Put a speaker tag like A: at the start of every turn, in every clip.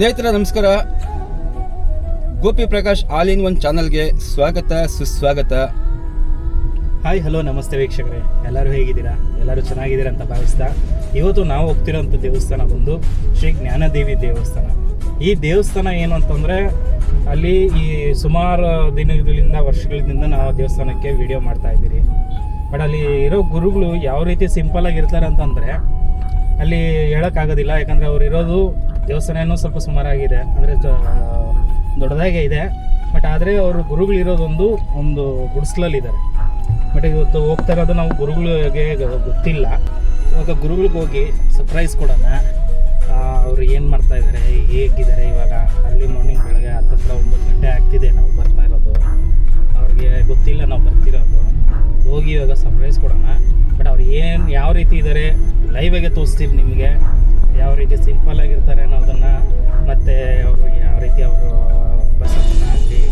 A: ಸ್ನೇಹಿತರ, ನಮಸ್ಕಾರ. Gopi Prakash all in one ಚಾನಲ್ಗೆ ಸ್ವಾಗತ, ಸುಸ್ವಾಗತ.
B: ಹಾಯ್, ಹಲೋ, ನಮಸ್ತೆ ವೀಕ್ಷಕರೇ. ಎಲ್ಲರೂ ಹೇಗಿದ್ದೀರಾ? ಎಲ್ಲರೂ ಚೆನ್ನಾಗಿದ್ದೀರಾ ಅಂತ ಭಾವಿಸ್ತಾ ಇವತ್ತು ನಾವು ಹೋಗ್ತಿರೋಂಥ ದೇವಸ್ಥಾನ ಬಂದು ಶ್ರೀ ಜ್ಞಾನದೇವಿ ದೇವಸ್ಥಾನ. ಈ ದೇವಸ್ಥಾನ ಏನು ಅಂತಂದರೆ, ಅಲ್ಲಿ ಈ ಸುಮಾರು ದಿನಗಳಿಂದ, ವರ್ಷಗಳಿಂದ ನಾವು ದೇವಸ್ಥಾನಕ್ಕೆ ವಿಡಿಯೋ ಮಾಡ್ತಾ ಇದ್ದೀರಿ. ಬಟ್ ಅಲ್ಲಿ ಇರೋ ಗುರುಗಳು ಯಾವ ರೀತಿ ಸಿಂಪಲ್ ಆಗಿರ್ತಾರೆ ಅಂತಂದರೆ, ಅಲ್ಲಿ ಹೇಳೋಕ್ಕಾಗೋದಿಲ್ಲ. ಯಾಕಂದರೆ ಅವ್ರು ಇರೋದು ದೇವಸ್ಥಾನ ಸ್ವಲ್ಪ ಸುಮಾರಾಗಿದೆ. ಅಂದರೆ ದೊಡ್ಡದಾಗೆ ಇದೆ. ಬಟ್ ಆದರೆ ಅವರು ಗುರುಗಳಿರೋದೊಂದು ಒಂದು ಗುಡಿಸ್ಲಲ್ಲಿದ್ದಾರೆ. ಬಟ್ ಇವತ್ತು ಹೋಗ್ತಾ ಇರೋದು ನಾವು ಗುರುಗಳಿಗೆ ಗೊತ್ತಿಲ್ಲ. ಇವಾಗ ಗುರುಗಳಿಗೆ ಹೋಗಿ ಸರ್ಪ್ರೈಸ್ ಕೊಡೋಣ. ಅವರು ಏನು ಮಾಡ್ತಾ ಇದ್ದಾರೆ ಹೇಗಿದ್ದಾರೆ ಇವಾಗ? ಅರ್ಲಿ ಮಾರ್ನಿಂಗ್ ಬೆಳಗ್ಗೆ ಹತ್ತತ್ರ ಒಂಬತ್ತು ಗಂಟೆ ಆಗ್ತಿದೆ ನಾವು ಬರ್ತಾ ಇರೋದು. ಅವ್ರಿಗೆ ಗೊತ್ತಿಲ್ಲ ನಾವು ಬರ್ತಿರೋದು. ಹೋಗಿ ಇವಾಗ ಸರ್ಪ್ರೈಸ್ ಕೊಡೋಣ. ಬಟ್ ಅವ್ರು ಏನು, ಯಾವ ರೀತಿ ಇದ್ದಾರೆ ಲೈವಾಗೆ ತೋರಿಸ್ತೀವಿ ನಿಮಗೆ. ಯಾವ ರೀತಿ ಸಿಂಪಲ್ ಆಗಿರ್ತಾರೆ ಅನ್ನೋದನ್ನು ಮತ್ತು ಅವರು ಯಾವ ರೀತಿ ಅವರು ಬಸವನ್ನ ಆಗಲಿ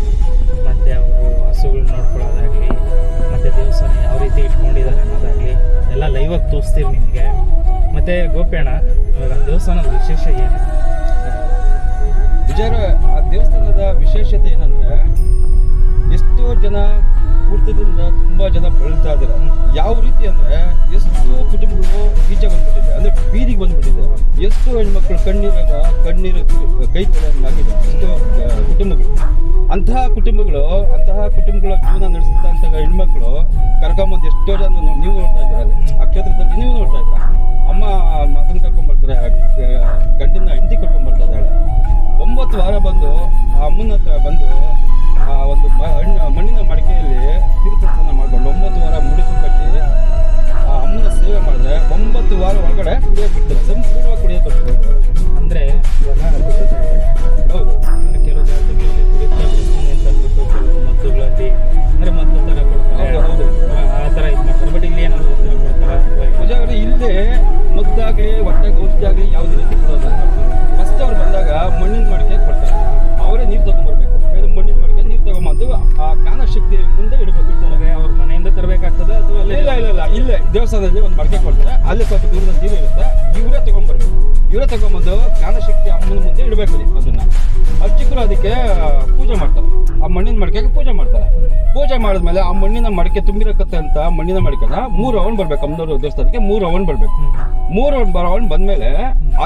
B: ಮತ್ತು ಅವರು ಹಸುಗಳು ನೋಡ್ಕೊಳ್ಳೋದಾಗಲಿ, ಮತ್ತು ದೇವಸ್ಥಾನ ಯಾವ ರೀತಿ ಇಟ್ಕೊಂಡಿದ್ದಾರೆ ಅನ್ನೋದಾಗಲಿ ಎಲ್ಲ ಲೈವ್ ಆಗಿ ತೋರಿಸ್ತೀವಿ ನಿಮಗೆ. ಮತ್ತು ಗೋಪ್ಯಾಣ ಇವಾಗ ದೇವಸ್ಥಾನದ ವಿಶೇಷ ಏನು?
A: ವಿಜಯ ಆ ದೇವಸ್ಥಾನದ ವಿಶೇಷತೆ ಏನಂದ್ರೆ, ಎಷ್ಟೋ ಜನ ಕೂರ್ತದಿಂದ ತುಂಬಾ ಜನ ಬೆಳೀತಾ ಇದ್ದಾರೆ. ಯಾವ ರೀತಿ ಅಂದ್ರೆ ಎಷ್ಟು ಕುಟುಂಬಗಳು ಈಚೆ ಬಂದ್ಬಿಟ್ಟಿದೆ, ಅಂದ್ರೆ ಬೀದಿಗೆ ಬಂದ್ಬಿಟ್ಟಿದೆ. ಎಷ್ಟು ಹೆಣ್ಮಕ್ಳು ಕಣ್ಣೀರಾಗ ಕಣ್ಣೀರು ಕೈ ತೊಳೆಯಂಗಾಗಿದೆ ಎಷ್ಟೋ ಕುಟುಂಬಗಳು. ಅಂತಹ ಕುಟುಂಬಗಳು, ಅಂತಹ ಕುಟುಂಬಗಳ ಜೀವನ ನಡೆಸಿದಂತಹ ಹೆಣ್ಮಕ್ಳು ಕರ್ಕೊಂಬಂದು ಎಷ್ಟೋ ಜನ ನೀವು ನೋಡ್ತಾ ಇದ್ದೀರ ಆ ಕ್ಷೇತ್ರದಲ್ಲಿ ನೀವು ನೋಡ್ತಾ ಇದ್ದಾರೆ? ಅಮ್ಮ, ಮಗನ ಕರ್ಕೊಂಡ್ಬರ್ತಾರೆ ಗಂಡನ ಹೆಂಡತಿ ಕರ್ಕೊಂಡ್ಬರ್ತಾ ಇದ್ದಾಳೆ. ಒಂಬತ್ತು ವಾರ ಬಂದು ಆ ಅಮ್ಮನ ಹತ್ರ ಬಂದು ಆ ಒಂದು ಮಣ್ಣಿನ ಮಡಿಕೆಯಲ್ಲಿ
B: ಇಲ್ಲ
A: ಇಲ್ಲ ಇಲ್ಲ. ದೇವಸ್ಥಾನದಲ್ಲಿ ಒಂದು ಮಡಕೆ ಕೊಡ್ತಾರೆ. ಅಲ್ಲಿ ಸ್ವಲ್ಪ ದೂರದ ನೀರು ಇರುತ್ತೆ. ಇವರೇ ತಗೊಂಡ್ಬರ್ಬೇಕು. ಇವರೇ ತಗೊಂಬಂದು ಜ್ಞಾನಶಕ್ತಿ ಅಮ್ಮನ ಮುಂದೆ ಇಡಬೇಕು ಅದನ್ನು. ಅರ್ಚಕರು ಅದಕ್ಕೆ ಪೂಜೆ ಮಾಡ್ತಾರೆ. ಆ ಮಣ್ಣಿನ ಮಡಕೆಗೆ ಪೂಜೆ ಮಾಡ್ತಾರೆ. ಪೂಜೆ ಮಾಡಿದ್ಮೇಲೆ ಆ ಮಣ್ಣಿನ ಮಡಕೆ ತುಂಬಿರಕತ್ತೆ ಅಂತ ಮಣ್ಣಿನ ಮಡಕೆನ ಮೂರು ರೌಂಡ್ ಬರ್ಬೇಕು. ಅಮ್ಮನವ್ರ ದೇವಸ್ಥಾನಕ್ಕೆ ಮೂರು ರೌಂಡ್ ಬರ್ಬೇಕು. ಮೂರು ರೌಂಡ್ ಬಂದ್ಮೇಲೆ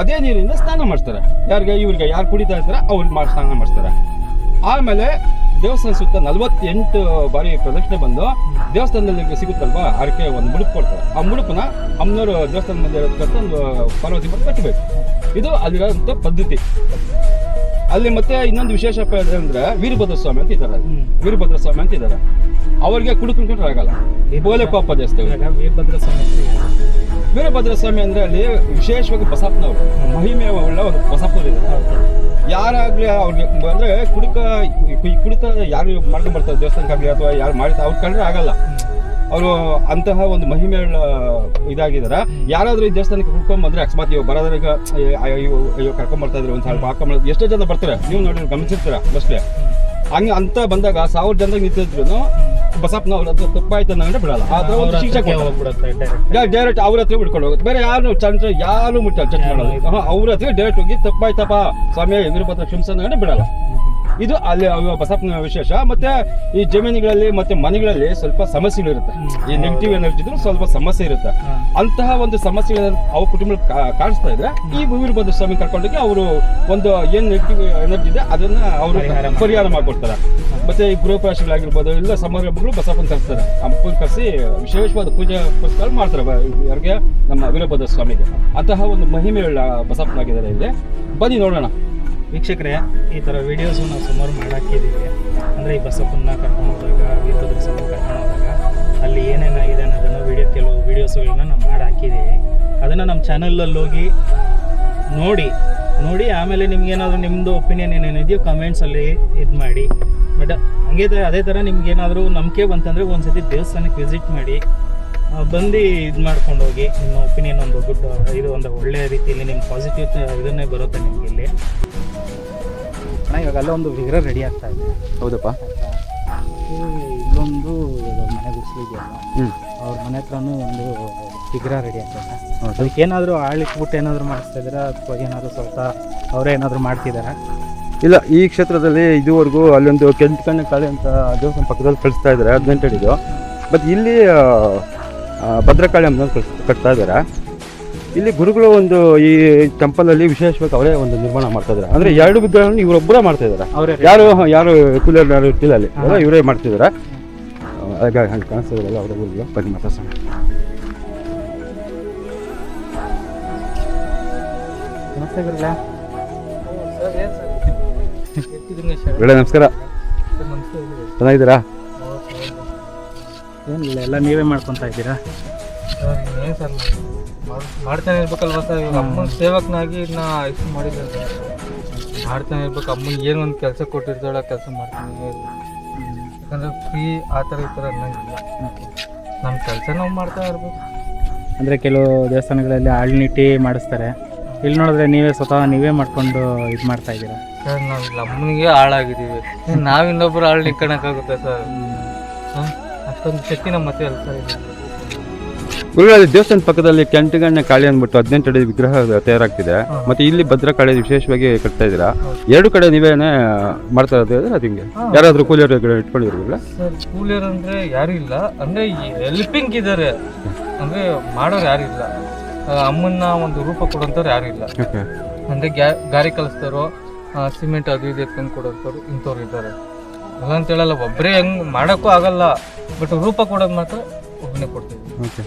A: ಅದೇ ನೀರಿಂದ ಸ್ನಾನ ಮಾಡ್ತಾರೆ. ಯಾರಿಗೆ? ಇವ್ರಿಗೆ ಯಾರು ಕುಡಿತಾ ಇರ್ತಾರೆ ಅವ್ರಿಗೆ ಸ್ನಾನ ಮಾಡ್ತಾರೆ. ಆಮೇಲೆ ದೇವಸ್ಥಾನ ಸುತ್ತ ನಲವತ್ತೆಂಟು ಬಾರಿ ಪ್ರದಕ್ಷಿಣೆ ಬಂದು ದೇವಸ್ಥಾನದಲ್ಲಿ ಸಿಗುತ್ತಲ್ವಾ? ಅದಕ್ಕೆ ಒಂದು ಮುಡುಪು ಕೊಡ್ತಾರೆ. ಆ ಮುಡುಪನ ಅಮ್ಮನವರು ದೇವಸ್ಥಾನ ಮುಂದೆ ಒಂದು ಪಾರ್ವತಿ ಬಂದು ಕಟ್ಟಬೇಕು. ಇದು ಅಲ್ಲಿರೋಂಥ ಪದ್ಧತಿ. ಅಲ್ಲಿ ಮತ್ತೆ ಇನ್ನೊಂದು ವಿಶೇಷ ಅಂದ್ರೆ ವೀರಭದ್ರ ಸ್ವಾಮಿ ಅಂತ ಇದ್ದಾರೆ. ವೀರಭದ್ರ ಸ್ವಾಮಿ ಅಂತ ಇದ್ದಾರೆ. ಅವರಿಗೆ ಕುಡ್ಕೊಂಡ್ರೆ ಆಗಲ್ಲ. ಬೋಲೆ ಪಾಪ ದೇವಸ್ಥಾನ
B: ವೀರಭದ್ರ ಸ್ವಾಮಿ
A: ವೀರಭದ್ರ ಸ್ವಾಮಿ ಅಂದ್ರೆ ಅಲ್ಲಿ ವಿಶೇಷವಾಗಿ ಬಸಪ್ಪನವರು. ಮಹಿಮೆ ಉಳ್ಳ ಒಂದು ಬಸಪ್ಪನವರು ಇದ್ದಾರೆ. ಯಾರಾಗ್ಲಿ ಅವ್ರಿಗೆ ಅಂದ್ರೆ ಕುಡಿಕ ಕುಡಿತ ಯಾರು ಮಾಡ್ಕೊಂಡು ಬರ್ತಾರೆ? ದೇವಸ್ಥಾನಕ್ಕಾಗಲಿ ಅಥವಾ ಯಾರು ಮಾಡಿ ಅವ್ರು ಕಂಡ್ರೆ ಆಗಲ್ಲ. ಅವರು ಅಂತಹ ಒಂದು ಮಹಿಮೆ ಇದಾಗಿದಾರ. ಯಾರಾದ್ರೂ ಈ ದೇವಸ್ಥಾನಕ್ಕೆ ಕುಡ್ಕೊಂಡ್ ಬಂದ್ರೆ ಅಕಸ್ಮಾತ್ ಇವಾಗ ಬರೋದ್ರಾಗ ಅಯ್ಯೋ ಕರ್ಕೊಂಡ್ ಬರ್ತಾ ಇದ್ರೆ, ಒಂದ್ ಸ್ವಲ್ಪ ಹಾಕೊಂಡ್ ಎಷ್ಟೋ ಜನ ಬರ್ತಾರೆ. ನೀವು ನೋಡಿ ಗಮನಿಸಿರ್ತೀರ? ಮೋಸ್ಟ್ಲಿ ಹಂಗೆ ಅಂತ ಬಂದಾಗ ಸಾವಿರ ಜನದಾಗ ನಿಂತಿದ್ರು. ಬಸಪ್ಪನವ್ರ ಹತ್ರ ತಪ್ಪಾಯ್ತು ಅಂದ್ರೆ ಬಿಡಲ್ಲ. ಆ ಥರ
B: ಅವ್ರ
A: ಒಂದು ಶಿಕ್ಷೆ ಕೊಡ್ತಾರೆ. ಡೈರೆಕ್ಟ್ ಅವ್ರ ಹತ್ರ ಬಿಡ್ಕೊಂಡು ಹೋಗುತ್ತೆ. ಬೇರೆ ಯಾರು ಚಂದ್ರ ಯಾರು ಮುಟ್ಟ ಟಚ್ ಮಾಡೋದು? ಹಾ, ಅವ್ರ ಹತ್ರ ಡೈರೆಕ್ಟ್ ಹೋಗಿ ತಪ್ಪಾಯ್ತಪ್ಪ. ಸ್ವಾಮಿ ವೀರಭದ್ರ ಕ್ಷಮಿಸೋಣ ಬಿಡಲ್ಲ. ಇದು ಅಲ್ಲಿ ಬಸಪ್ಪನ ವಿಶೇಷ. ಮತ್ತೆ ಈ ಜಮೀನುಗಳಲ್ಲಿ ಮತ್ತೆ ಮನೆಗಳಲ್ಲಿ ಸ್ವಲ್ಪ ಸಮಸ್ಯೆಗಳಿರುತ್ತೆ. ಈ ನೆಗೆಟಿವ್ ಎನರ್ಜಿ ಇದ್ರೆ ಸ್ವಲ್ಪ ಸಮಸ್ಯೆ ಇರುತ್ತೆ. ಅಂತಹ ಒಂದು ಸಮಸ್ಯೆಗಳ ಅವ್ರ ಕುಟುಂಬ ಕಾಣಿಸ್ತಾ ಇದ್ರೆ ಈ ವೀರಭದ್ರ ಸ್ವಾಮಿ ಕರ್ಕೊಂಡೋಗಿ ಅವರು ಒಂದು ಏನ್ ನೆಗೆಟಿವ್ ಎನರ್ಜಿ ಇದೆ ಅದನ್ನ ಅವರು
B: ಪರಿಹಾರ ಮಾಡಿ-
A: ಮಾಡ್ಕೊಡ್ತಾರೆ. ಮತ್ತೆ ಈ ಗೃಹಪ್ರವೇಶಗಳಾಗಿರ್ಬೋದು ಎಲ್ಲ ಸಮಾರಂಭಗಳು ಬಸಪ್ಪನ ಕರೆಸ್ತಾರೆ ಅಪ್ಪನ ಕರೆಸಿ ವಿಶೇಷವಾದ ಪೂಜೆ ಪುಸ್ತಕ ಮಾಡ್ತಾರೆ ಯಾರಿಗೆ ನಮ್ಮ ವೀರಭದ್ರ ಸ್ವಾಮಿಗೆ. ಅಂತಹ ಒಂದು ಮಹಿಮೆಯುಳ್ಳ ಬಸಪ್ಪನಾಗಿದ್ದಾರೆ ಇಲ್ಲಿ. ಬನ್ನಿ ನೋಡೋಣ.
B: ವೀಕ್ಷಕರೇ, ಈ ಥರ ವೀಡಿಯೋಸು ನಾವು ಸುಮಾರು ಮಾಡಾಕಿದ್ದೀವಿ ಅಂದರೆ ಈ ಬಸಪ್ಪನ್ನ ಕರ್ಕೊಂಡು ಹೋದಾಗ, ವೀರಭದ್ರ ಕರ್ಕೊಂಡು ಹೋದಾಗ, ಅಲ್ಲಿ ಏನೇನಾಗಿದೆ ಅನ್ನೋದನ್ನು ವೀಡಿಯೋ ಕೆಲವು ವೀಡಿಯೋಸ್ಗಳನ್ನ ನಾವು ಮಾಡಿ ಹಾಕಿದ್ದೀವಿ ಅದನ್ನು ನಮ್ಮ ಚಾನಲಲ್ಲಿ ಹೋಗಿ ನೋಡಿ ನೋಡಿ, ಆಮೇಲೆ ನಿಮ್ಗೇನಾದರೂ ನಿಮ್ಮದು ಒಪಿನಿಯನ್ ಏನೇನಿದೆಯೋ ಕಮೆಂಟ್ಸಲ್ಲಿ ಇದು ಮಾಡಿ. ಬಟ್ ಹಂಗೆ ಅದೇ ಥರ ನಿಮ್ಗೇನಾದರೂ ನಂಬಿಕೆ ಬಂತಂದರೆ ಒಂದು ಸತಿ ದೇವಸ್ಥಾನಕ್ಕೆ ವಿಸಿಟ್ ಮಾಡಿ. ಬಂದು ಇದು ಮಾಡ್ಕೊಂಡು ಹೋಗಿ. ನಿಮ್ಮ ಒಪಿನಿಯನ್ ಒಂದು ಗುಡ್ ಇದು ಒಂದು ಒಳ್ಳೆಯ ರೀತಿಯಲ್ಲಿ ನಿಮ್ಮ ಪಾಸಿಟಿವ್ ಇದನ್ನೇ ಬರುತ್ತೆ ನಿಮಗೆ ಇಲ್ಲಿ. ಅಣ್ಣ ಇವಾಗ ಅಲ್ಲೊಂದು ಒಂದು ವಿಗ್ರಹ ರೆಡಿ ಆಗ್ತಾ ಇದೆ.
A: ಹೌದಪ್ಪ.
B: ಇಲ್ಲೊಂದು ಮನೆ
A: ಹ್ಮ್.
B: ಅವ್ರ ಮನೆ ಹತ್ರನೂ ಒಂದು ವಿಗ್ರಹ ರೆಡಿ ಆಗ್ತದೆ. ಅದಕ್ಕೆ ಏನಾದರೂ ಆಳಿಕ್ಬಿಟ್ಟು ಏನಾದರೂ ಮಾಡಿಸ್ತಾ ಇದ್ದೀರಾ? ಅಥವಾ ಏನಾದರೂ ಸ್ವಲ್ಪ ಅವರೇ ಏನಾದರೂ ಮಾಡ್ತಿದ್ದಾರೆ?
A: ಇಲ್ಲ ಈ ಕ್ಷೇತ್ರದಲ್ಲಿ ಇದುವರೆಗೂ ಅಲ್ಲೊಂದು ಕೆಂಟ್ ಕಣ್ಣು ಕಾಳಿ ಅಂತ ದೇವಸ್ಥಾನ ಪಕ್ಕದಲ್ಲಿ ಕಳಿಸ್ತಾ ಇದ್ದಾರೆ ಹದಿನೆಂಟು ಅಡಿದು. ಬಟ್ ಇಲ್ಲಿ ಭದ್ರಕಾಳಿ ಅಂತ ಕಟ್ತಾ ಇದ್ದಾರೆ. ಇಲ್ಲಿ ಗುರುಗಳು ಒಂದು ಈ ಟೆಂಪಲಲ್ಲಿ ವಿಶೇಷವಾಗಿ ಅವರೇ ಒಂದು ನಿರ್ಮಾಣ ಮಾಡ್ತಾ ಇದ್ದಾರೆ. ಅಂದ್ರೆ ಎರಡು ವಿಗ್ರಹಗಳನ್ನು ಇವರೊಬ್ಬರೇ ಮಾಡ್ತಾ ಇದ್ದಾರೆ.
B: ಅವರೇ
A: ಯಾರು ಯಾರು ಕುಲರ್ ಯಾರು ಇರ್ತಿಲ್ಲ ಅಲ್ಲಿ. ಇವರೇ ಮಾಡ್ತಿದ್ದಾರೆ. ಹಾಗಾಗಿ ಹಂಗೆ ಕಾಣಿಸ್ತಿದ್ರಲ್ಲ ಅವರ ಗುರುಗಳು. ಬನ್ನಿ ಮಾತಾಡ್ಸೋಣ. ನಮಸ್ಕಾರ. ಚೆನ್ನಾಗಿದ್ದೀರಾ?
B: ಏನಿಲ್ಲ ಎಲ್ಲ ನೀವೇ ಮಾಡ್ಕೊತಾ ಇದ್ದೀರಾ?
C: ಏನ್ ಸರ್ ಮಾಡ್- ಮಾಡ್ತಾನೆ ಇರ್ಬೇಕಲ್ವ ಸರ್ ಇವಾಗ ಅಮ್ಮನ ಸೇವಕನಾಗಿ ನಾ ಇದು ಮಾಡಿದ್ದೆ ಸರ್. ಮಾಡ್ತಾನೆ ಇರ್ಬೇಕು ಅಮ್ಮನಿಗೆ ಏನು ಒಂದು ಕೆಲಸ ಕೊಟ್ಟಿರ್ತಾಳೆ ಆ ಕೆಲಸ ಮಾಡ್ತಾನೆ ಯಾಕಂದರೆ ಫ್ರೀ ಆ ಥರ ಈ ಥರ ಅನ್ನಂಗಿಲ್ಲ. ನಮ್ಮ ಕೆಲಸ ನಾವು ಮಾಡ್ತಾ ಇರ್ಬೇಕು.
B: ಅಂದರೆ ಕೆಲವು ದೇವಸ್ಥಾನಗಳಲ್ಲಿ ಆಳ್ನಿಟ್ಟಿ ಮಾಡಿಸ್ತಾರೆ. ಇಲ್ಲಿ ನೋಡಿದ್ರೆ ನೀವೇ ಸ್ವತಃ ನೀವೇ ಮಾಡ್ಕೊಂಡು ಇದು ಮಾಡ್ತಾ ಇದ್ದೀರಾ?
C: ಸರ್ ನಾವು ನಮ್ಮನಿಗೆ ಅಮ್ಮನಿಗೆ ಹಾಳಾಗಿದ್ದೀವಿ ನಾವು ಇನ್ನೊಬ್ರು ಹಾಳು ನಿಕ್ಕಣಕ್ಕಾಗುತ್ತೆ ಸರ್ ಹಾಂ? ಅಷ್ಟೊಂದು ಶಕ್ತಿ ನಮ್ಮ ಮತ್ತೆ ಅಲ್ಲ ಸರ್ ಇದೆ.
A: ಗುರುಗಳಲ್ಲಿ ದೇವಸ್ಥಾನ ಪಕ್ಕದಲ್ಲಿ ಕೆಂಟಗಣ್ಣ ಕಾಳಿ ಅಂದ್ಬಿಟ್ಟು ಹದಿನೆಂಟು ಅಡಿ ವಿಗ್ರಹ ತಯಾರಾಗ್ತಿದೆ. ಮತ್ತೆ ಇಲ್ಲಿ ಭದ್ರಕಾಳಿ ವಿಶೇಷವಾಗಿ ಕಟ್ತಾ ಇದ್ದೀರಾ? ಎರಡು ಕಡೆ ನೀವೇನೆ ಮಾಡ್ತಾ ಇರೋದು ಅದು ಹಿಂಗೆ. ಯಾರಾದ್ರೂ ಕೂಲಿಯರ್ ಇಟ್ಕೊಂಡಿರೋದಿಲ್ಲ
C: ಸರ್ ಕೂಲಿಯರ್ ಅಂದ್ರೆ ಯಾರು ಇಲ್ಲ. ಅಂದ್ರೆ ಹೆಲ್ಪಿಂಗ್ ಇದ್ದಾರೆ. ಅಂದ್ರೆ ಮಾಡೋರು ಯಾರು ಇಲ್ಲ. ಅಮ್ಮನ್ನ ಒಂದು ರೂಪ ಕೊಡೋಂಥವ್ರು ಯಾರು ಇಲ್ಲ. ಅಂದ್ರೆ ಗ್ಯಾ- ಗಾರಿ ಕಲಿಸ್ತಾರೋ ಸಿಮೆಂಟ್ ಅದು ಇದು ಎತ್ಕೊಂಡು ಕೊಡೋಂಥವ್ರು ಇಂಥವ್ರು ಇದ್ದಾರೆ. ಇಲ್ಲ ಅಂತ ಹೇಳಲ್ಲ ಒಬ್ಬರೇ ಹೆಂಗ್ ಮಾಡೋಕ್ಕೂ ಆಗಲ್ಲ. ಬಟ್ ರೂಪ ಕೊಡೋದು ಮಾತ್ರ ಒಬ್ಬನೇ ಕೊಡ್ತೀವಿ.
A: ಓಕೆ.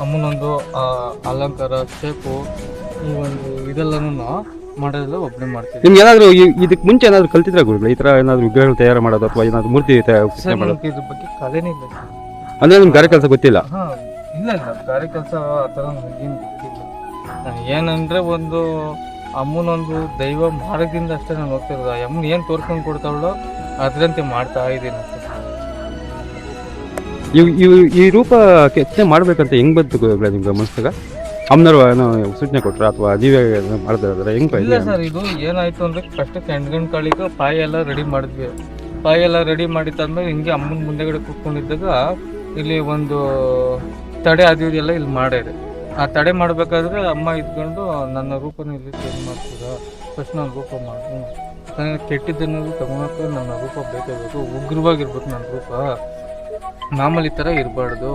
C: ಅಮ್ಮನೊಂದು ಆ, ಅಲಂಕಾರ ಶೇಪು ಈ ಒಂದು ಇದೆಲ್ಲನೂ ಮಾಡೋದೆಲ್ಲ ಒಬ್ಬನೇ ಮಾಡ್ತೀವಿ.
A: ನಿಮ್ಗೆ ಏನಾದ್ರು ಈ- ಇದಕ್ಕೆ ಮುಂಚೆ ಏನಾದ್ರು ಕಲ್ತಿದ್ರ ಗುರುಗಳು? ಈ ತರ ಏನಾದ್ರು ವಿಗ್ರಹಗಳು ತಯಾರು ಮಾಡೋದು ಅಥವಾ ಏನಾದ್ರು ಮೂರ್ತಿ ತಯಾರು
C: ಸರ್
A: ಮಾಡೋದು
C: ನಮ್ಗೆ ಇದ್ರ ಬಗ್ಗೆ ಕಲೆನೇ ಇಲ್ಲ ಸರ್.
A: ಅಂದ್ರೆ ನಿಮ್ಗೆ ಗಾರೆ ಕೆಲಸ ಗೊತ್ತಿಲ್ಲ?
C: ಹಾ ಇಲ್ಲ ಇಲ್ಲ. ಗಾರೆ ಕೆಲಸ ಆ ಥರ ನನಗೇನು ಗೊತ್ತಿಲ್ಲ. ನಾನು ಏನಂದ್ರೆ ಒಂದು ಅಮ್ಮನೊಂದು ದೈವ ಮಾರ್ಗದಿಂದ ಅಷ್ಟೇ ನಾನು ಹೋಗ್ತಿರೋದು. ಆ ಅಮ್ಮನ ಏನು ತೋರ್ಸ್ಕೊಂಡು ಕೊಡ್ತಾವಳೋ ಅದರಂತೆ ಮಾಡ್ತಾ ಇದ್ದೀನಿ. ಅಷ್ಟೇ
A: ಇವ್ ಇವ್ ಈ ರೂಪ ಕೆತ್ತನೆ ಮಾಡ್ಬೇಕಂತ ಹೆಂಗ್ ಬಂತು ಗುರುಗಳೇ ನಿಮ್ಗೆ ಮನಸ್ಸಾಗ? ಅಮ್ಮನವರು ಏನೋ ಸೂಚನೆ ಕೊಟ್ರ ಅಥವಾ ನೀವೇ ಮಾಡ್ತಾ ಹೆಂಗ್
C: ಇಲ್ಲ ಸರ್ ಇದು ಏನಾಯ್ತು ಅಂದ್ರೆ ಫಸ್ಟ್ ಕೆಂಡ್ಗಣ್ ಕಾಳಿಗೆ ಪಾಯಿ ಎಲ್ಲ ರೆಡಿ ಮಾಡಿದ್ವಿ. ಪಾಯಿ ಎಲ್ಲ ರೆಡಿ ಮಾಡಿದ್ದಾದ್ಮೇಲೆ ಹಿಂಗೆ ಅಮ್ಮನ ಮುಂದೆಗಡೆ ಕೂತ್ಕೊಂಡಿದ್ದಾಗ ಇಲ್ಲಿ ಒಂದು ತಡೆ ಅದು ಇದೆಲ್ಲ ಇಲ್ಲಿ ಮಾಡಿದೆ. ಆ ತಡೆ ಮಾಡಬೇಕಾದ್ರೆ ಅಮ್ಮ ಇದ್ಕೊಂಡು ನನ್ನ ರೂಪನ ಇಲ್ಲಿ ಚೇಂಜ್ ಮಾಡ್ತೀರಾ ಫಸ್ಟ್ ನಾನು ರೂಪ ಮಾಡು ನನಗೆ ಕೆಟ್ಟಿದ್ದನ್ನು ತಗೊಳಕ್ಕೆ ನನ್ನ ರೂಪ ಬೇಕೇ ಬೇಕು ಉಗ್ರವಾಗಿರ್ಬೇಕು ನನ್ನ ರೂಪ. ಮಾಮೂಲಿ ಥರ ಇರಬಾರ್ದು.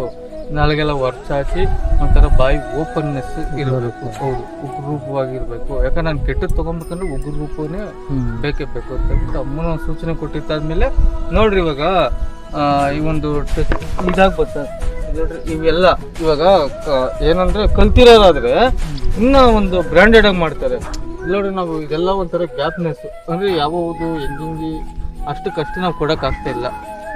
C: ನಾಳೆಗೆಲ್ಲ ವರ್ಚಾಚಿ ಒಂಥರ ಬಾಯಿ ಓಪನ್ನೆಸ್ ಇರಬೇಕು. ಹೌದು ಉಗ್ರ ರೂಪವಾಗಿರಬೇಕು. ಯಾಕಂದ್ರೆ ನಾನು ಕೆಟ್ಟದ್ದು ತೊಗೊಬೇಕಂದ್ರೆ ಉಗ್ರ ರೂಪನೇ ಬೇಕೇ ಬೇಕು ಅಂತ ಹೇಳ್ಬಿಟ್ಟು ಅಮ್ಮನ ಒಂದು ಸೂಚನೆ ಕೊಟ್ಟಿದ್ದಾದ್ಮೇಲೆ ನೋಡ್ರಿ ಇವಾಗ ಈ ಒಂದು ಇದಾಗ ಸರ್. ನೋಡ್ರಿ ಇವೆಲ್ಲ ಇವಾಗ ಏನಂದ್ರೆ ಕಲ್ತಿರೋರಾದ್ರೆ ಇನ್ನ ಒಂದು ಬ್ರ್ಯಾಂಡೆಡ್ ಆಗಿ ಮಾಡ್ತಾರೆ. ನೋಡ್ರಿ ನಾವು ಇದೆಲ್ಲ ಒಂಥರ ಗ್ಯಾಪ್ನೆಸ್ ಅಂದ್ರೆ ಯಾವುದು ಹೆಂಗಿ ಅಷ್ಟಕ್ಕಷ್ಟು ನಾವು ಕೊಡೋಕ್ಕಾಗ್ತಾ ಇಲ್ಲ.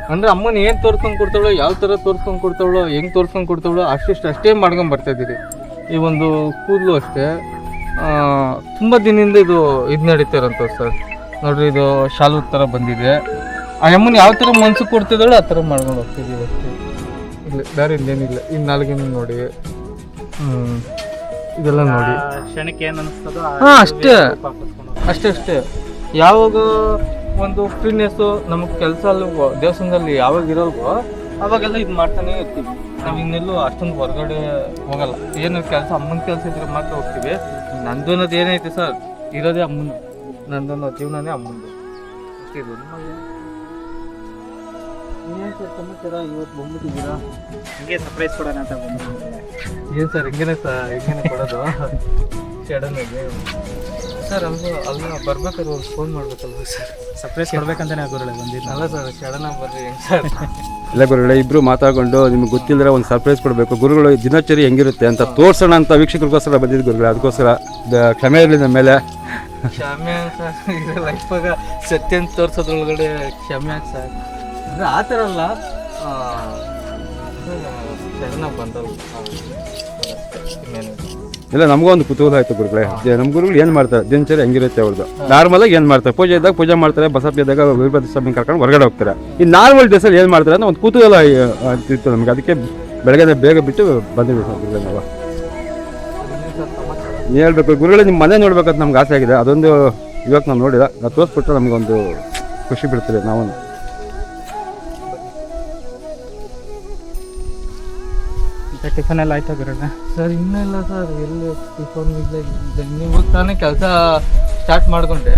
C: ಅಂದರೆ ಅಮ್ಮನ ಏನು ತೋರ್ಸ್ಕೊಂಡು ಕೊಡ್ತಾವಳೋ ಯಾವ ಥರ ತೋರ್ಸ್ಕೊಂಡು ಕೊಡ್ತಾವಳೋ ಹೆಂಗ್ ತೋರ್ಸ್ಕೊಂಡು ಕೊಡ್ತಾವಳೋ ಅಷ್ಟಿಷ್ಟು ಅಷ್ಟೇ ಮಾಡ್ಕೊಂಡು ಬರ್ತಾ ಇದ್ದೀರಿ ಈ ಒಂದು ಕೂದಲು ಅಷ್ಟೇ. ತುಂಬ ದಿನದಿಂದ ಇದು ಇದು ನಡೀತಾರಂತ ಸರ್. ನೋಡ್ರಿ, ಇದು ಶಾಲು ಥರ ಬಂದಿದೆ. ಆ ಅಮ್ಮನ ಯಾವ ಥರ ಮನ್ಸಿಗೆ ಕೊಡ್ತಿದ್ದಾಳೋ ಆ ಥರ ಮಾಡ್ಕೊಂಡು ಹೋಗ್ತಿದ್ದೀವಿ ಅಷ್ಟೇ. ಇಲ್ಲ ಬೇರೆ ಇನ್ನೇನಿಲ್ಲ ಇನ್ನು ನಾಲ್ಗಿನ ನೋಡಿ. ಹ್ಮ್. ಇದೆಲ್ಲ ನೋಡಿ.
B: ಕ್ಷಣಕ್ಕೆ ಏನು ಅನಿಸ್ತದೋ
C: ಹಾ, ಅಷ್ಟೇ. ಅಷ್ಟೇ ಅಷ್ಟೇ. ಯಾವಾಗ ಒಂದು ಫ್ರೀನೆಸ್ಸು ನಮಗೆ ಕೆಲಸ ಅಲ್ವೋ ದೇವಸ್ಥಾನದಲ್ಲಿ ಯಾವಾಗ ಇರಲ್ವೋ ಅವಾಗೆಲ್ಲ ಇದು ಮಾಡ್ತಾನೆ ಇರ್ತೀವಿ. ನಾವು ಇನ್ನೆಲ್ಲೂ ಅಷ್ಟೊಂದು ಹೊರಗಡೆ ಹೋಗಲ್ಲ. ಏನು ಕೆಲಸ ಅಮ್ಮನ ಕೆಲಸ ಇದ್ರೆ ಮಾತ್ರ ಹೋಗ್ತೀವಿ. ನಂದು ಅನ್ನೋದು ಏನೈತೆ ಸರ್? ಇರೋದೇ ಅಮ್ಮನ. ನಂದು ಅನ್ನೋ ಜೀವನನೇ ಅಮ್ಮಂದು. ಅಷ್ಟೇ ಇದು. ಸಮಾಚಾರ ಇವತ್ತು ಬಂದ್ಬಿಟ್ಟಿದ್ದೀರಾ?
B: ಹಿಂಗೆ ಸರ್ಪ್ರೈಸ್ ಕೊಡೋಣ ಅಂತ ಬಂದಿದ್ದೀನಿ
C: ಏನು ಸರ್ ಹಿಂಗೇನೆ ಸರ್ ಹಿಂಗೇನೆ ಕೊಡೋದು? ಸಡನ್ ಆಗಿ. ಸರ್ ಅಲ್ವ ಅಲ್ಲ ಬರ್ಬೇಕಾದ್ರೆ ಒಂದು ಫೋನ್ ಮಾಡ್ಬೇಕಲ್ವ ಸರ್
B: ಸರ್ಪ್ರೈಸ್ ಕೊಡ್ಬೇಕಂತಾನೆ ಗುರುಳೆ ಬಂದಿದ್ದು.
C: ಅಲ್ಲ ಸರ್ ಸಡನ್ ಆಗಿ ಬರ್ರಿ ಹೆಂಗ್ ಸರ್
A: ಇಲ್ಲ ಗುರುಗಳೇ ಇಬ್ರು ಮಾತಾಡ್ಕೊಂಡು ನಿಮ್ಗೆ ಗೊತ್ತಿಲ್ಲದ್ರೆ ಒಂದು ಸರ್ಪ್ರೈಸ್ ಕೊಡಬೇಕು. ಗುರುಗಳು ದಿನಚರಿ ಹೆಂಗಿರುತ್ತೆ ಅಂತ ತೋರ್ಸೋಣ ಅಂತ ವೀಕ್ಷಕರಿಗೋಸ್ಕರ ಬಂದಿದ್ದು ಗುರುಗಳು. ಅದಕ್ಕೋಸ್ಕರ ದ- ಕ್ಷಮೆ ಇರಲಿ ನಮ್ಮ ಮೇಲೆ.
C: ಕ್ಷಮೆ ಸರ್ ಇದು ಲೈಫಾಗ ಸತ್ಯ ಅಂತ ತೋರ್ಸೋದ್ರೊಳಗಡೆ ಕ್ಷಮೆ ಸರ್ ಅಂದ್ರೆ ಆ ಥರ ಅಲ್ಲ
A: ಇಲ್ಲ, ನಮಗೂ ಒಂದು ಕುತೂಹಲ ಆಯ್ತು ಗುರುಗಳೇ. ನಮ್ಮ ಗುರುಗಳು ಏನು ಮಾಡ್ತಾರೆ? ದಿನಚರಿ ಹೆಂಗಿರುತ್ತೆ ಅವ್ರದ್ದು? ನಾರ್ಮಲಾಗಿ ಏನು ಮಾಡ್ತಾರೆ? ಪೂಜೆ ಇದ್ದಾಗ ಪೂಜೆ ಮಾಡ್ತಾರೆ, ಬಸಪ್ಪ ಇದ್ದಾಗ ವೀರಭದ್ರ ಸ್ವಾಮಿ ಕರ್ಕೊಂಡು ಹೊರಗಡೆ ಹೋಗ್ತಾರೆ. ಈ ನಾರ್ಮಲ್ ಡ್ರೆಸ್ಸಲ್ಲಿ ಏನು ಮಾಡ್ತಾರೆ ಅಂತ ಒಂದು ಕುತೂಹಲ ಇತ್ತು ನಮಗೆ. ಅದಕ್ಕೆ ಬೆಳಗ್ಗೆ ಬೇಗ ಬಿಟ್ಟು ಬಂದಿವಿ ಗುರುಗಳೇ ನಾವು. ಹೇಳ್ಬೇಕು, ಗುರುಗಳೇ ನಿಮ್ಮ ಮನೆ ನೋಡ್ಬೇಕಂತ ನಮ್ಗೆ ಆಸೆ ಆಗಿದೆ. ಅದೊಂದು ಇವಾಗ ನಾವು ನೋಡಿಲ್ಲ. ನಾವು ತೋರಿಸ್ಬಿಟ್ರೆ ನಮಗೊಂದು ಖುಷಿ ಬಿಡ್ತದೆ. ನಾವು
B: ಟಿಫನ್ ಎಲ್ಲ ಆಯ್ತಾ ಗುರುಗಳೇ
C: ಸರ್ ಇನ್ನೂ ಇಲ್ಲ ಸರ್. ಎಲ್ಲಿ ಟಿಫನ್ ಇಲ್ಲ. ನೀವು ತಾನೇ ಕೆಲಸ ಸ್ಟಾರ್ಟ್ ಮಾಡಿಕೊಂಡೆ.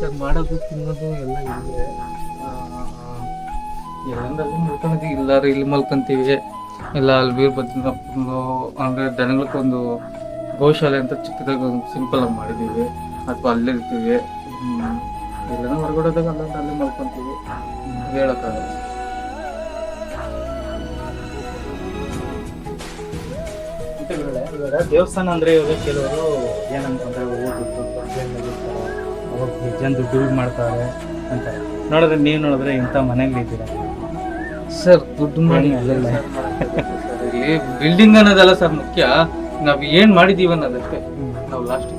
C: ಸರ್ ಮಾಡೋದು ತಿನ್ನೋದು ಎಲ್ಲ ಇದೆ. ಎಲ್ಲಂದ್ರಲ್ಲಿ ಮಲ್ಕೊಂಡಿದ್ದೀವಿ ಇಲ್ಲಾರ ಇಲ್ಲಿ ಮಲ್ಕೊಂತೀವಿ. ಇಲ್ಲ ಅಲ್ಲಿ ವೀರಭದ್ರನಪ್ಪನು ಅಂದರೆ ದನಗಳಕ್ಕೊಂದು ಗೋಶಾಲೆ ಅಂತ ಚಿಕ್ಕದಾಗಿ ಒಂದು ಸಿಂಪಲ್ ಆಗಿ ಮಾಡಿದ್ದೀವಿ. ಅಥವಾ ಅಲ್ಲೇ ಇರ್ತೀವಿ ಹೊರಗಡೆ ಅಲ್ಲಂದ್ರೆ ಅಲ್ಲೇ ಮಲ್ಕೊಂತೀವಿ. ಹೇಳಕ್ಕಾಗಲ್ಲ.
B: ಇವಾಗ ದೇವಸ್ಥಾನ ಅಂದ್ರೆ ಇವಾಗ ಕೆಲವರು ಏನಂತಂದ್ರೆ ಹೋಗ್ಬಿಟ್ಟು ಅವ್ರು ಜನ ದುಡ್ಡು ಮಾಡ್ತಾರೆ ಅಂತ. ನೋಡಿದ್ರೆ ನೀವು ನೋಡಿದ್ರೆ ಇಂಥ ಮನೆಯಲ್ಲಿ ಇದ್ದೀರಾ?
C: ಸರ್ ದುಡ್ಡು ಮಾಡಿ. ಇಲ್ಲಿ ಬಿಲ್ಡಿಂಗ್ ಅನ್ನೋದಲ್ಲ ಸರ್ ಮುಖ್ಯ. ನಾವ್ ಏನ್ ಮಾಡಿದೀವಿ ಅನ್ನೋದಷ್ಟೇ. ನಾವು ಲಾಸ್ಟ್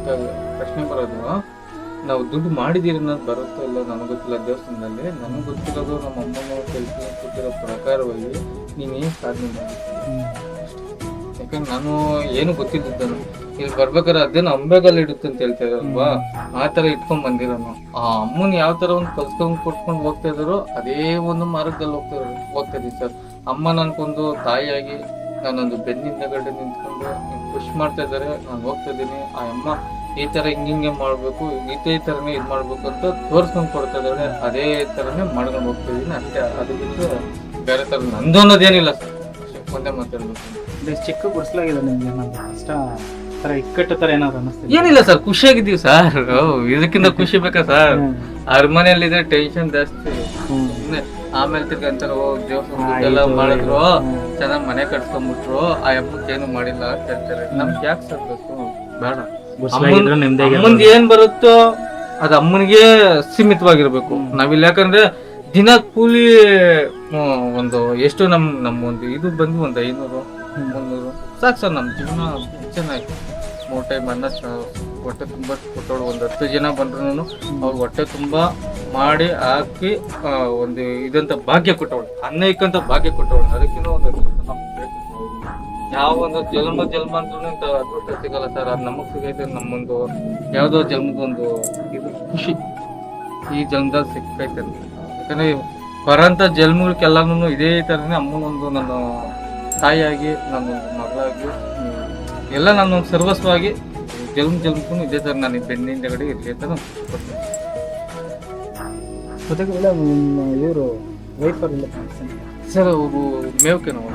C: ಪ್ರಶ್ನೆ ಬರೋದು. ನಾವು ದುಡ್ಡು ಮಾಡಿದ್ದೀರಿ ಅನ್ನೋದು ಬರುತ್ತೋ ಇಲ್ಲ ನನಗೆ ಗೊತ್ತಿಲ್ಲ. ದೇವಸ್ಥಾನದಲ್ಲಿ ನನಗೆ ಗೊತ್ತಿರೋದು ನಮ್ಮ ಅಮ್ಮನ ಕೆಲಸ ಕೊಟ್ಟಿರೋ ಪ್ರಕಾರವಾಗಿ ನೀನು ಏನು ಸಾಧನೆ ಯಾಕಂದ್ರೆ ನಾನು ಏನು ಗೊತ್ತಿದ್ದನು ಇಲ್ಲಿ ಬರ್ಬೇಕಾದ್ರೆ ಅದೇನು ಅಂಬೆಗಲ್ ಇಡುತ್ತೆ ಅಂತ ಹೇಳ್ತಾ ಅಲ್ವಾ? ಆ ತರ ಇಟ್ಕೊಂಡ್ ಬಂದಿರೋನು. ಆ ಅಮ್ಮನ್ ಯಾವ ತರ ಒಂದು ಕಲ್ಸ್ಕೊಂಡ್ ಕೊಟ್ಕೊಂಡು ಹೋಗ್ತಾ ಇದ್ರು ಅದೇ ಒಂದು ಮಾರ್ಗದಲ್ಲಿ ಹೋಗ್ತಾ ಹೋಗ್ತಾ ಇದ್ದೀನಿ ಸರ್. ಅಮ್ಮ ನನ್ಕೊಂದು ತಾಯಿಯಾಗಿ ನಾನೊಂದು ಬೆನ್ನಿಂದ ಗಡ್ಡೆ ನಿಂತ್ಕೊಂಡು ಖುಷಿ ಮಾಡ್ತಾ ಇದ್ದಾರೆ. ನಾನು ಹೋಗ್ತಾ ಇದ್ದೀನಿ. ಆ ಅಮ್ಮ ಈ ತರ ಹಿಂಗಿಂಗೆ ಮಾಡ್ಬೇಕು ಇದೇ ತರನೇ ಇದು ಮಾಡ್ಬೇಕು ಅಂತ ತೋರ್ಸ್ಕೊಂಡ್ ಕೊಡ್ತಾ ಇದ್ರೆ ಅದೇ ತರನೇ ಮಾಡ್ಕೊಂಡು ಹೋಗ್ತಾ ಇದೀನಿ. ಅಷ್ಟೇ ಅದು ಬಿಟ್ಟು ಬೇರೆ ತರ ನಂದು ಅನ್ನೋದೇನಿಲ್ಲ. ಸರ್ ಒಂದೇ ಮಾತಾಡ್ಬೇಕು
B: ಚಿಕ್ಕ ಗುಡಿಸ್ಲಾಗಿದೆ ನಿಮ್ಗೆ ಕಷ್ಟ ಥರ ಇಕ್ಕಟ್ಟು ಥರ ಏನಾದ್ರು ಅನ್ನಿಸ್ತಿದೆ?
C: ಏನಿಲ್ಲ ಸರ್ ಖುಷಿಯಾಗಿದ್ದೀವಿ ಸರ್. ಇದಕ್ಕಿಂತ ಖುಷಿ ಬೇಕಾ ಸರ್? ಅರಮನೆಯಲ್ಲಿದ್ರೆ ಟೆನ್ಷನ್ ಜಾಸ್ತಿ. ಆಮೇಲೆ ತಿರ್ಗಂತಾರೆ ಓ ದೇವಸ್ಥಾನ ಎಲ್ಲ. ಮಾಡಿದ್ರು.
B: ಚೆನ್ನಾಗಿ
C: ಚೆನ್ನಾಗ್ ಮನೆ ಕಟ್ಸ್ಕೊಂಡ್ಬಿಟ್ರು. ಆ ಹಬ್ಬಕ್ಕೆ ಏನು ಮಾಡಿಲ್ಲ ಅಂತ ಹೇಳ್ತಾರೆ. ನಮ್ಗೆ ಯಾಕೆ ಸರ್ ಬೇಕು ಬೇಡ. ಅಮ್ಮಂದ್ ಏನ್ ಬರುತ್ತೋ ಅದು ಅಮ್ಮನಿಗೆ ಸೀಮಿತವಾಗಿರ್ಬೇಕು. ನಾವಿಲ್ಲಿ ಯಾಕಂದ್ರೆ ದಿನ ಕೂಲಿ ಒಂದು ಎಷ್ಟು ನಮ್ ನಮ್ಮ ಒಂದು ಇದು ಬಂದು ಒಂದು ಐನೂರು, ಮುನ್ನೂರು, ಸಾಕು ಸರ್ ನಮ್ಮ ಜೀವನ ಚೆನ್ನಾಗಿ. ಮೂರ್ ಟೈಮ್ ಅನ್ನ ಹೊಟ್ಟೆ ತುಂಬ ಕೊಟ್ಟೋಳು ಒಂದು ಹತ್ತು ಜನ ಬಂದ್ರು ಅವ್ರು ಹೊಟ್ಟೆ ತುಂಬ ಮಾಡಿ ಹಾಕಿ ಒಂದು ಇದಂತ ಭಾಗ್ಯ ಕೊಟ್ಟವಳು. ಅನ್ನ ಭಾಗ್ಯ ಕೊಟ್ಟವಳು. ಅದಕ್ಕಿಂತ ಒಂದು ಒಂದು ಜನ್ಮ ಜನ್ಮ ಅಂದ್ರೂ ಅದೃಷ್ಟ ಸಿಗಲ್ಲ ಸರ್. ಅದು ನಮಗ್ ಸಿಗೈತೆ ನಮ್ಮೊಂದು ಯಾವ್ದೋ ಜನ್ಮದೊಂದು ಇದು ಖುಷಿ. ಈ ಜನ್ಮದಲ್ಲಿ ಸಿಕ್ಕೈತೆ. ಯಾಕಂದ್ರೆ ಬರೋಂಥ ಜನ್ಮಗಳಿಗೆಲ್ಲಾನು ಇದೇ ಥರನೇ ಅಮ್ಮನೊಂದು ನನ್ನ ತಾಯಿಯಾಗಿ ನನ್ನ ಮಗಳಾಗಿ ಎಲ್ಲ ನಾನು ಸರ್ವಸ್ವಾಗಿ ಜನ್ಮ ಜನ್ಮಕ್ಕೂ ಇದೇ ಥರ ನಾನು ಬೆನ್ನಿಂದ ಕಡೆ ಖುಷಿಪಡ್ತೀನಿ
B: ಜೊತೆಗೆ ಇವರು ವೈಫರ್ ಇಲ್ಲ
C: ಸರ್ ಅವರು ಮೇವ್ಕೆ ನಾವು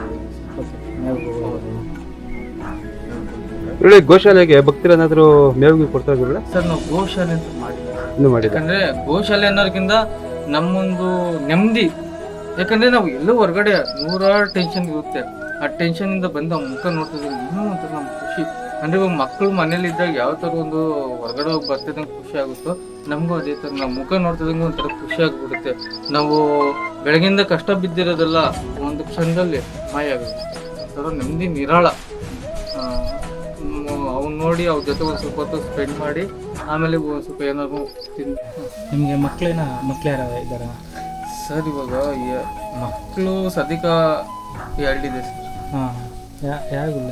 A: ಗುರುಳೆ ಗೋಶಾಲೆಗೆ ಭಕ್ತರೇನಾದ್ರೂ ಮೇವಿಗೆ ಕೊಡ್ತಾ ಗುರುಳೆ
C: ಸರ್ ನಾವು ಗೋಶಾಲೆ ಅಂತ ಮಾಡಿಲ್ಲ.
A: ಮಾಡಿ ಮಾಡಿಲ್ಲ.
C: ಯಾಕಂದ್ರೆ ಗೋಶಾಲೆ ಅನ್ನೋದಕ್ಕಿಂತ ನಮ್ಮೊಂದು ನೆಮ್ಮದಿ. ಯಾಕಂದ್ರೆ ನಾವು ಎಲ್ಲೋ ಹೊರಗಡೆ ನೂರಾರು ಟೆನ್ಷನ್ ಇರುತ್ತೆ. ಆ ಟೆನ್ಷನ್ ಇಂದ ಬಂದ ಮುಖ ನೋಡ್ತಿದ್ರೆ ಇನ್ನೂ ಒಂಥರ ನಮ್ಗೆ ಖುಷಿ. ಅಂದ್ರೆ ಇವಾಗ ಮಕ್ಕಳು ಮನೇಲಿ ಇದ್ದಾಗ ಯಾವ ತರ ಒಂದು ಹೊರಗಡೆ ಹೋಗಿ ಬರ್ತಿದಂಗೆ ಖುಷಿ ಆಗುತ್ತೋ ನಮಗೂ ಅದೇ ತರ ನಾವು ಮುಖ ನೋಡ್ತಿದಂಗೆ ಒಂಥರ ಖುಷಿ ಆಗ್ಬಿಡುತ್ತೆ. ನಾವು ಬೆಳಗಿಂದ ಕಷ್ಟ ಬಿದ್ದಿರೋದಲ್ಲ ಒಂದು ಕ್ಷಣದಲ್ಲಿ ಮಾಯ ಆಗುತ್ತೆ. ಒಂಥರ ನೆಮ್ಮದಿ ನಿರಾಳ. ನೋಡಿ ಅವ್ರ ಜೊತೆ ಒಂದು ಸ್ವಲ್ಪ ಹೊತ್ತು ಸ್ಪೆಂಡ್ ಮಾಡಿ ಆಮೇಲೆ ಒಂದ್ ಸ್ವಲ್ಪ ಏನಾದ್ರು ತಿಂದು
B: ನಿಮಗೆ ಮಕ್ಕಳೇನ ಮಕ್ಳು ಯಾರ ಇದ್ದಾರಾ?
C: ಸರ್ ಇವಾಗ ಮಕ್ಕಳು ಸದ್ಯಕ್ಕೆ ಎರಡಿದೆ ಸರ್
B: ಹಾಂ ಯಾವಿಲ್ಲ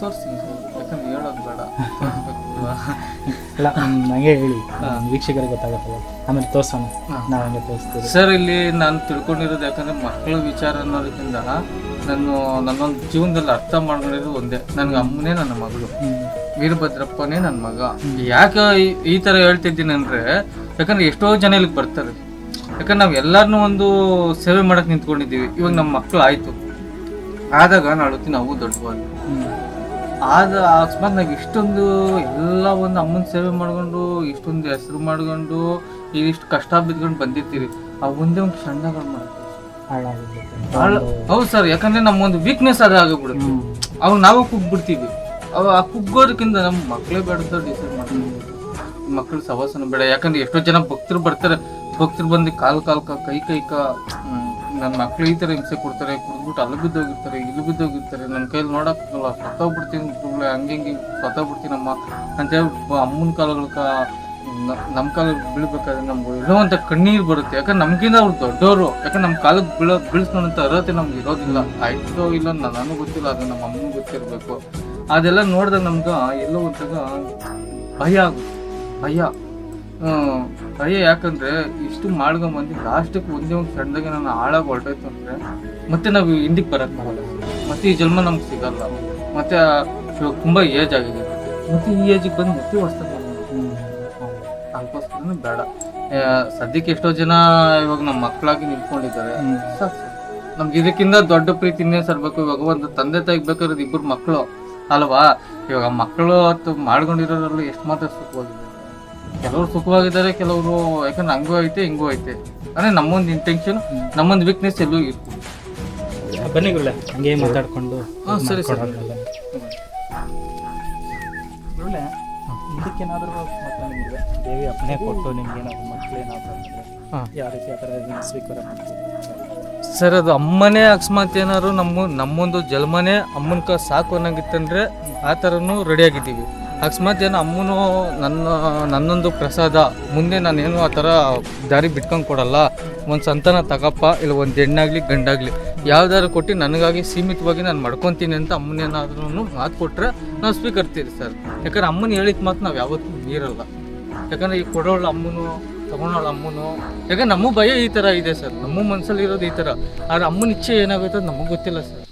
C: ತೋರಿಸ್ತೀನಿ ಸರ್ ಯಾಕಂದ್ರೆ ಹೇಳೋದು ಬೇಡ. ತೋರಿಸ್ಬೇಕಲ್ವಾ?
B: ಇಲ್ಲ ಹ್ಮ್, ನಂಗೆ ಹೇಳಿ. ಹ್ಮ್, ವೀಕ್ಷಕರಿಗೆ ಗೊತ್ತಾಗುತ್ತಲ್ಲ. ಆಮೇಲೆ ತೋರ್ಸೋಣ.
C: ಹಾಂ.
B: ನಾವು ಹಂಗೆ ತೋರಿಸ್ತೀವಿ.
C: ಸರ್ ಇಲ್ಲಿ ನಾನು ತಿಳ್ಕೊಂಡಿರೋದು ಯಾಕಂದ್ರೆ ಮಕ್ಕಳ ವಿಚಾರ ಅನ್ನೋದಕ್ಕಿಂತ ನಾನು ನನ್ನೊಂದು ಜೀವನದಲ್ಲಿ ಅರ್ಥ ಮಾಡ್ಕೊಂಡಿರೋದು ಒಂದೇ. ನನಗೆ ಅಮ್ಮನೇ ನನ್ನ ಮಗಳು. ವೀರಭದ್ರಪ್ಪನೇ ನನ್ನ ಮಗ. ಯಾಕೆ ಈ- ಥರ ತರ ಹೇಳ್ತಿದ್ದೀನಿ ಅಂದ್ರೆ ಯಾಕಂದ್ರೆ ಎಷ್ಟೋ ಜನ ಇಲ್ಲಿಗೆ ಬರ್ತಾರೆ. ಯಾಕಂದ್ರೆ ನಾವು ಎಲ್ಲರನ್ನೂ ಒಂದು ಸೇವೆ ಮಾಡಕ್ಕೆ ನಿಂತ್ಕೊಂಡಿದ್ದೀವಿ. ಇವಾಗ ನಮ್ಮ ಮಕ್ಕಳು ಆಯ್ತು. ಆದಾಗ ನಾಳುತ್ತಿ ನಾವು
B: ದೊಡ್ಡವಾದ್ರು.
C: ಆದ ಅಕಸ್ಮಾತ್ ನಾವು ಇಷ್ಟೊಂದು ಎಲ್ಲ ಒಂದು ಅಮ್ಮನ ಸೇವೆ ಮಾಡ್ಕೊಂಡು ಇಷ್ಟೊಂದು ಹೆಸರು ಮಾಡ್ಕೊಂಡು ಇಷ್ಟು ಕಷ್ಟ ಬಿದ್ಕೊಂಡು ಬಂದಿರ್ತೀವಿ ಆ ಒಂದೇ ಒಂದು ಸಣ್ಣಗಳು ಮಾಡ್ತೀವಿ ಹೌದು ಸರ್ ಯಾಕಂದ್ರೆ ನಮ್ಮೊಂದು ವೀಕ್ನೆಸ್
B: ಅದಾಗ್ಬಿಡುತ್ತೆ.
C: ಅವಾಗ ನಾವು ಕುಗ್ಬಿಡ್ತೀವಿ. ಅವ ಆ ಕುಗ್ಗೋದಕ್ಕಿಂತ ನಮ್ಮ ಮಕ್ಕಳೇ ಬೇಡ ಅಂತ ಡಿಸೈಡ್ ಮಾಡ್ತೀವಿ ಮಕ್ಕಳು ಸವಾಸನ ಬೇಡ. ಯಾಕಂದ್ರೆ ಎಷ್ಟೋ ಜನ ಭಕ್ತರು ಬರ್ತಾರೆ. ಭಕ್ತರು ಬಂದು ಕಾಲ್ ಕಾಲ್, ಕಾ- ಕೈ ಕೈ ನನ್ನ ಮಕ್ಳು ಈ ಥರ ಹಿಂಸೆ ಕೊಡ್ತಾರೆ, ಕುಡಿದ್ಬಿಟ್ಟು ಅಲ್ಲಿ ಬಿದ್ದೋಗಿರ್ತಾರೆ, ಇಲ್ಲಿ ಬಿದ್ದೋಗಿರ್ತಾರೆ. ನನ್ನ ಕೈಯಲ್ಲಿ ನೋಡೋಕ್ಕಾಗಲ್ಲ ಸತ್ತೋಗ್ಬಿಡ್ತೀನಿ ಸುಮ್ನೆ ಹಂಗೆ, ಹಿಂಗೆ, ಸತ್ತೋಗ್ಬಿಡ್ತೀನಮ್ಮ ಅಂತೇಳಿ ಅಮ್ಮನ ಕಾಲಗಳ ಕಾ ನಮ್ಮ ಕಾಲಕ್ಕೆ ಬೀಳ್ಬೇಕಾದ್ರೆ ನಮ್ಗೆ ಏನೋ ಅಂತ ಕಣ್ಣೀರು ಬರುತ್ತೆ. ಯಾಕಂದ್ರೆ ನಮ್ಗಿಂತ ಅವ್ರು ದೊಡ್ಡವರು ಯಾಕಂದ್ರೆ ನಮ್ಮ ಕಾಲಕ್ಕೆ ಬೀಳೋ ಬೀಳಿಸ್ಕೊಂಡಂಥ ಅರ್ಹತೆ ನಮ್ಗೆ ಇರೋದಿಲ್ಲ. ಆಯ್ತೋ ಇಲ್ಲ ನನಗೂ ಗೊತ್ತಿಲ್ಲ ಅದು ನಮ್ಮ ಅಮ್ಮನಿಗೆ ಗೊತ್ತಿರಬೇಕು. ಅದೆಲ್ಲ ನೋಡಿದಾಗ ನಮ್ಗೆ ಎಲ್ಲೋ ಹೋದಾಗ ಭಯ ಆಗುತ್ತೆ. ಭಯ. ಭಯ ಯಾಕಂದ್ರೆ ಇಷ್ಟು ಮಾಡ್ಕೊಂಬಂದು ಲಾಸ್ಟಿಗೆ ಒಂದೇ ಒಂದು ಸಣ್ಣದಾಗೆ ನಾನು ಹಾಳಾಗಿ ಹೊರಟೋಯ್ತು ಅಂದರೆ ಮತ್ತೆ ನಾವು ಹಿಂದಕ್ಕೆ ಬರಕ್ ಬರಲ್ಲ. ಮತ್ತೆ ಈ ಜನ್ಮ ನಮ್ಗೆ ಸಿಗಲ್ಲ. ಮತ್ತೆ ಇವಾಗ ತುಂಬಾ ಏಜ್ ಆಗಿದೆ. ಮತ್ತೆ ಈ ಏಜಿಗೆ ಬಂದು ಮತ್ತೆ ಹೊಸ್ತಾಗಿ ಅದಕ್ಕೋಸ್ಕರ ಬೇಡ. ಸದ್ಯಕ್ಕೆ ಎಷ್ಟೋ ಜನ ಇವಾಗ ನಮ್ಮ ಮಕ್ಕಳಾಗಿ ನಿಂತ್ಕೊಂಡಿದ್ದಾರೆ. ಸರ್. ನಮ್ಗೆ ಇದಕ್ಕಿಂತ ದೊಡ್ಡ ಪ್ರೀತಿ ಇನ್ನೇ ಸರ್ಬೇಕು. ಇವಾಗ ಒಂದು ತಂದೆ ತಾಯಿಗೆ ಬೇಕಾದ್ರೆ ಇಬ್ಬರು ಮಕ್ಕಳು ಅಲ್ವಾ? ಇವಾಗ ಮಕ್ಕಳು ಅಥವಾ ಮಾಡ್ಕೊಂಡಿರೋದ್ರಲ್ಲಿ ಎಷ್ಟು ಮಾತ್ರ ಸುಖವಾಗಿದೆ. ಕೆಲವರು ಸುಖವಾಗಿದ್ದಾರೆ ಕೆಲವರು ಯಾಕಂದ್ರೆ ಹಂಗೂ ಐತೆ ಹಿಂಗೂ ಐತೆ. ಅಂದ್ರೆ ನಮ್ಮೊಂದು ಇಂಟೆನ್ಷನ್ ನಮ್ಮೊಂದು ವೀಕ್ನೆಸ್ ಎಲ್ಲೂ ಇರ್ಬೋದು
B: ಬನ್ನಿ ಗುಳ್ಳೆ ಹಂಗೆ ಮಾತಾಡ್ಕೊಂಡು
C: ಹಾಂ ಸರಿ, ಸರಿ.
B: ಗುಳ್ಳೆ ಇದಕ್ಕೇನಾದರೂ ಮತ್ತೆ ನಿಮಗೆ? ದೇವಿ ಅಪ್ಪಣೆ ಕೊಟ್ಟು ನಿಮ್ಗೆ ಏನಾದರೂ ಮಕ್ಕಳು ಏನಾದರೂ ಅಂದ್ರೆ
C: ಹಾ.
B: ಯಾವ ರೀತಿ ಆ ಥರ ಸ್ವೀಕಾರ ಮಾಡ್ತೀವಿ
C: ಸರ್, ಅದು ಅಮ್ಮನೇ ಅಕಸ್ಮಾತ್ ಏನಾದ್ರು ನಮ್ಮ ನಮ್ಮೊಂದು ಜಲ್ಮನೆ ಅಮ್ಮನ ಕ ಸಾಕು ಅನ್ನಂಗಿತ್ತಂದ್ರೆ ಆ ಥರನೂ ರೆಡಿಯಾಗಿದ್ದೀವಿ ಅಕಸ್ಮಾತ್ ಏನೋ ಅಮ್ಮನು ನನ್ನ ನನ್ನೊಂದು ಪ್ರಸಾದ, ಮುಂದೆ ನಾನೇನು ಆ ಥರ ದಾರಿ ಬಿಟ್ಕೊಂಡು ಕೊಡಲ್ಲ. ಒಂದು ಸಂತಾನ ತಗಪ್ಪ, ಇಲ್ಲ ಒಂದು ಹೆಣ್ಣಾಗಲಿ, ಗಂಡಾಗಲಿ. ಯಾವ್ದಾದ್ರು ಕೊಟ್ಟು ನನಗಾಗಿ ಸೀಮಿತವಾಗಿ ನಾನು ಮಾಡ್ಕೊತೀನಿ ಅಂತ ಅಮ್ಮನೇನಾದ್ರೂ ಮಾತು ಕೊಟ್ಟರೆ ನಾವು ಸ್ವೀಕರಿಸ್ತೀರಿ ಸರ್. ಯಾಕಂದ್ರೆ ಅಮ್ಮನ ಹೇಳಿದ ಮಾತು ನಾವು ಯಾವತ್ತೂ ಮೀರಲ್ಲ. ಯಾಕಂದ್ರೆ ಈ ಕೊಡೋಳು ಅಮ್ಮನು ತಗೊಳೋಳು ಅಮ್ಮನು. ಯಾಕಂದ್ರೆ ನಮ್ಮ ಭಯ ಈ ಥರ ಇದೆ ಸರ್. ನಮ್ಮ ಮನಸ್ಸಲ್ಲಿ ಇರೋದು ಈ ಥರ. ಆದ್ರೆ ಅಮ್ಮನ ಇಚ್ಛೆ ಏನಾಗುತ್ತೆ ನಮಗೆ ಗೊತ್ತಿಲ್ಲ ಸರ್.